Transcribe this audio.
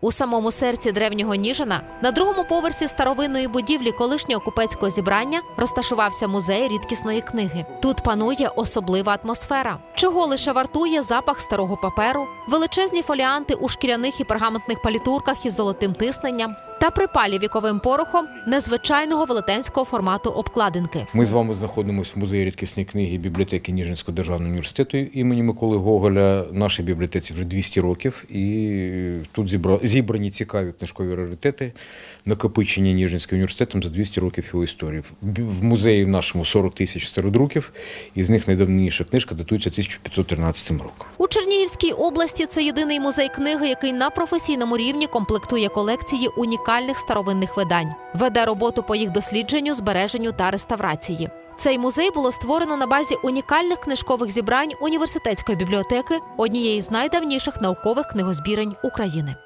У самому серці древнього Ніжина на другому поверсі старовинної будівлі колишнього купецького зібрання розташувався музей рідкісної книги. Тут панує особлива атмосфера, чого лише вартує запах старого паперу, величезні фоліанти у шкіряних і пергаментних палітурках із золотим тисненням та припалі віковим порохом незвичайного велетенського формату обкладинки. Ми з вами знаходимося в музеї рідкісної книги бібліотеки Ніжинського державного університету імені Миколи Гоголя. Нашій бібліотеці вже 200 років, і тут зібрані цікаві книжкові раритети, накопичені Ніжинським університетом за 200 років його історії. В музеї в нашому 40 тисяч стародруків, із них найдавніша книжка датується 1513 роком. Чернігівській області це єдиний музей книги, який на професійному рівні комплектує колекції унікальних старовинних видань, веде роботу по їх дослідженню, збереженню та реставрації. Цей музей було створено на базі унікальних книжкових зібрань університетської бібліотеки, однієї з найдавніших наукових книгозбірень України.